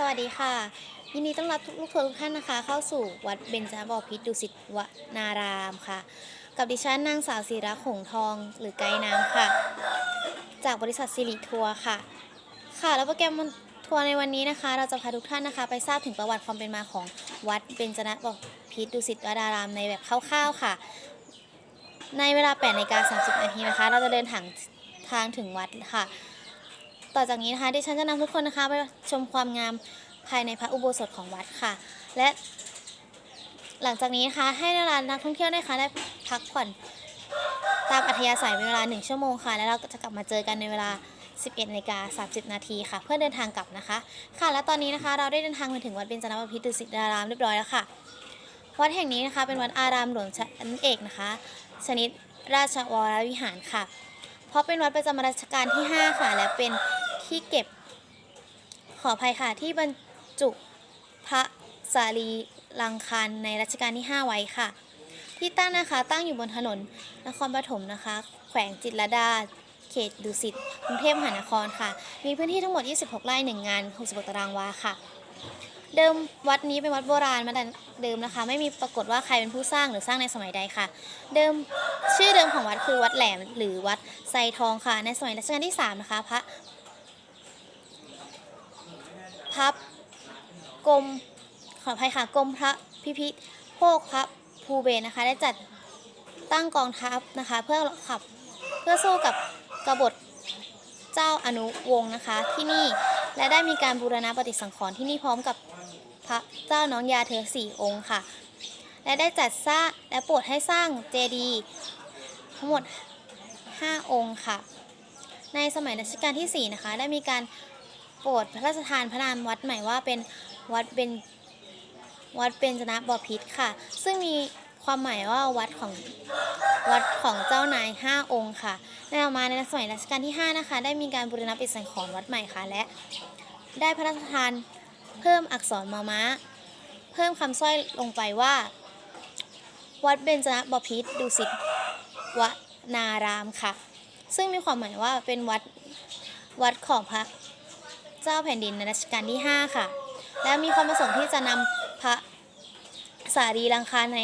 สวัสดีค่ะ ยินดีต้อนรับทุกลูกทัวร์ทุกท่านนะคะ เข้าสู่วัดเบญจบพิตรดุสิตวนารามค่ะ กับดิฉันนางสาวศิระหงทองหรือไกด์น้ำค่ะ จากบริษัทสิริทัวร์ค่ะ ค่ะ แล้วโปรแกรมทัวร์ในวันนี้นะคะ เราจะพาทุกท่านนะคะ ไปทราบถึงประวัติความเป็นมาของวัดเบญจบพิตรดุสิตวนารามในแบบคร่าวๆค่ะ ในเวลา8นาฬิกา30นาทีนะคะ เราจะเดินทางทางถึงวัดค่ะ ต่อจากนี้นะคะดิฉันจะนำทุกคนนะคะไปชมความงามภายในพระอุโบสถของวัดค่ะ และหลังจากนี้นะคะให้เวลานักท่องเที่ยวนะคะได้พักผ่อนตามอัธยาศัยเป็นเวลา 1 ชั่วโมงค่ะ แล้วเราก็จะกลับมาเจอกันในเวลา 11นาฬิกา30 นาทีค่ะ เพื่อเดินทางกลับนะคะ ค่ะ และตอนนี้นะคะเราได้เดินทางมาถึงวัดเบญจนบพิตรดุสิตารามเรียบร้อยแล้วค่ะ วัดแห่งนี้นะคะเป็นวัดอารามหลวงชั้นเอกนะคะ ชนิดราชวรวิหารค่ะ เพราะเป็นวัดประจำรัชกาลที่ 5 ค่ะ และเป็น ที่เก็บ ขออภัยค่ะที่บรรจุพระสารีลังคารในรัชกาลที่ 5 ไว้ค่ะ ที่ตั้งนะคะตั้งอยู่บนถนนนครปฐมนะคะ แขวงจิตรดา เขตดุสิตกรุงเทพมหานครค่ะ มีพื้นที่ทั้งหมด 26 ไร่ 1 งาน 66 ตารางวาค่ะ เดิมวัดนี้เป็นวัดโบราณมาแต่เดิมนะคะ ไม่มีปรากฏว่าใครเป็นผู้สร้างหรือสร้างในสมัยใดค่ะ เดิมชื่อเดิมของวัดคือวัดแหลมหรือวัดไซทองค่ะ ในสมัยรัชกาลที่ 3 นะคะ พระ พระกรมขออภัยค่ะกรมพระพิพิธโภคพระภูเบศนะคะได้จัดตั้งกองทัพนะคะ เพื่อขับเพื่อสู้กับกบฏเจ้าอนุวงศ์นะคะ ที่นี่และได้มีการบูรณะปฏิสังขรณ์ที่นี่พร้อมกับพระเจ้าน้องยาเธอสี่องค์ค่ะ และได้จัดสร้างและโปรดให้สร้างเจดีย์ทั้งหมด 5 องค์ค่ะ ในสมัยรัชกาลที่ 4 นะคะ ได้มีการ โปรดพระราชทานพระนามวัดใหม่ว่าเป็นวัดเบญวัดเบญจนะบอพิตรค่ะ ซึ่งมีความหมายว่าวัดของวัดของเจ้านาย 5 องค์ค่ะในต่อมาในสมัยรัชกาลที่ 5 นะคะ ได้มีการบูรณะปฏิสังขรณ์วัดใหม่ค่ะ และ ได้พระราชทานเพิ่มอักษรมอม้าเพิ่มคำสร้อยลงไปว่า วัดเบญจนะบพิตรดุสิตวนารามค่ะ ซึ่งมีความหมายว่าเป็นวัดวัดของพระ เจ้าแผ่นดินในรัชกาลที่ 5 ค่ะ และมีความประสงค์ที่จะนำพระสารีรังคาใน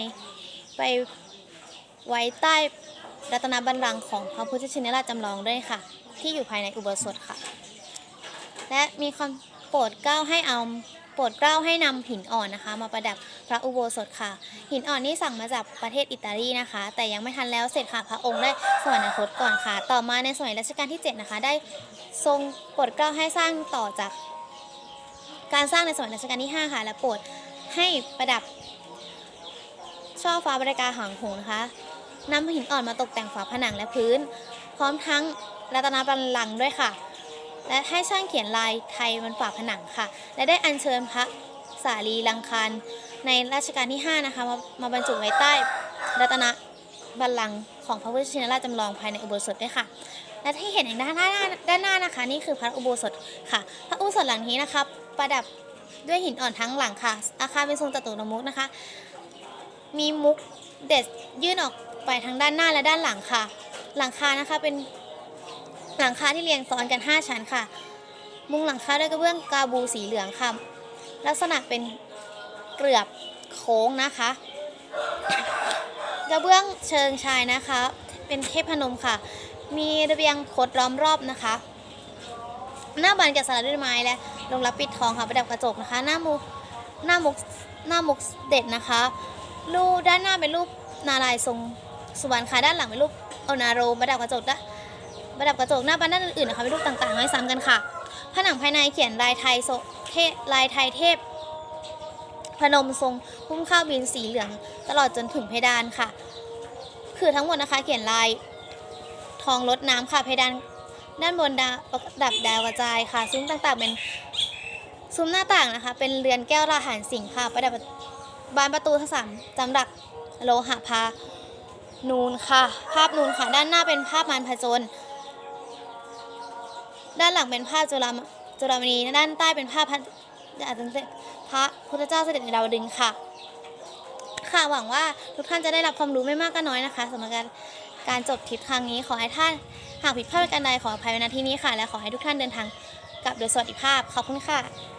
ไปไว้ใต้รัตนบัลลังก์ของพระพุทธชินราชจำลองด้วยค่ะ ที่อยู่ภายในอุโบสถค่ะ และมีความโปรดเกล้าให้เอา โปรดเกล้าให้นำหินอ่อนนะคะ มาประดับพระอุโบสถค่ะ หินอ่อนนี่สั่งมาจากประเทศอิตาลีนะคะ แต่ยังไม่ทันแล้วเสร็จค่ะพระองค์ได้สวรรคตก่อนค่ะ ต่อมาในสมัยรัชกาลที่ 7 นะคะ ได้ทรงโปรดเกล้าให้สร้างต่อจาก การสร้างในสมัยรัชกาลที่ 5 ค่ะ และโปรดให้ประดับช่อฟ้าบริการหางหงนะคะนำหินอ่อนมาตกแต่งฝาผนังและพื้น พร้อมทั้งรัตนบัลลังก์ด้วยค่ะ และให้ช่างเขียนลายไทยบนฝาผนังค่ะ และได้อัญเชิญพระสารีลังคารในรัชกาลที่ 5 นะคะ มามาบรรจุไว้ใต้รัตนบัลลังก์ของพระพุทธชินราชจำลองภายในอุโบสถด้วยค่ะ และที่เห็นในด้านหน้าด้านหน้านะคะ นี่คือพระอุโบสถค่ะ พระอุโบสถหลังนี้นะคะ ประดับด้วยหินอ่อนทั้งหลังค่ะ อาคารเป็นทรงจัตุรมุขนะคะ มีมุกเด็ดยื่นออกไปทางด้านหน้าและด้านหลังค่ะ หลังคานะคะเป็น หลังคาที่เรียงซ้อนกัน 5 ชั้นค่ะ มุงหลังคาด้วยกระเบื้องกาบูสีเหลืองค่ะ ลักษณะเป็นเกลือบโค้งนะคะ กระเบื้องเชิงชายนะคะ เป็นเทพนมค่ะ มีระเบียงคดล้อมรอบนะคะ หน้าบานแกะสลักด้วยไม้และลงรับปิดทองค่ะประดับกระจกนะคะ หน้ามุกหน้ามุกหน้ามุกเด็ดนะคะรูด้านหน้าเป็นรูปนารายณ์ทรงสุวรรณค่ะด้านหลังเป็นรูปโอนาโรประดับกระจกด้าน ประดับกระจกหน้าบ้านด้านอื่นๆนะคะเป็นรูปต่างๆไม่ซ้ำกันค่ะ ผนังภายในเขียนลายไทยโซเทลายไทยเทพ พนมทรงพุ่มข้าวบินสีเหลือง ตลอดจนถึงเพดานค่ะ คือทั้งหมดนะคะเขียนลายทองลดน้ำค่ะเพดานด้านบนดาวประดับดาวกระจายค่ะ ซุ้มต่างๆเป็นซุ้มหน้าต่างนะคะ เป็นเรือนแก้วราหารสิงห์ค่ะ ประดับบานประตูทั้งสามจำหลักโลหะพานูนค่ะ ภาพนูนค่ะ ด้านหน้าเป็นภาพมารผจญ ด้านหลังเป็นภาพจุฬามจุฬามณีด้านใต้เป็นภาพพระพระพุทธเจ้าเสด็จในดาวดึงค่ะ ค่ะหวังว่าทุกท่านจะได้รับความรู้ไม่มากก็น้อยนะคะสำหรับการการจบทริปครั้งนี้ขอให้ท่านหากผิดพลาดประการใดขออภัยในที่นี้ค่ะ และขอให้ทุกท่านเดินทางกลับโดยสวัสดิภาพขอบคุณค่ะ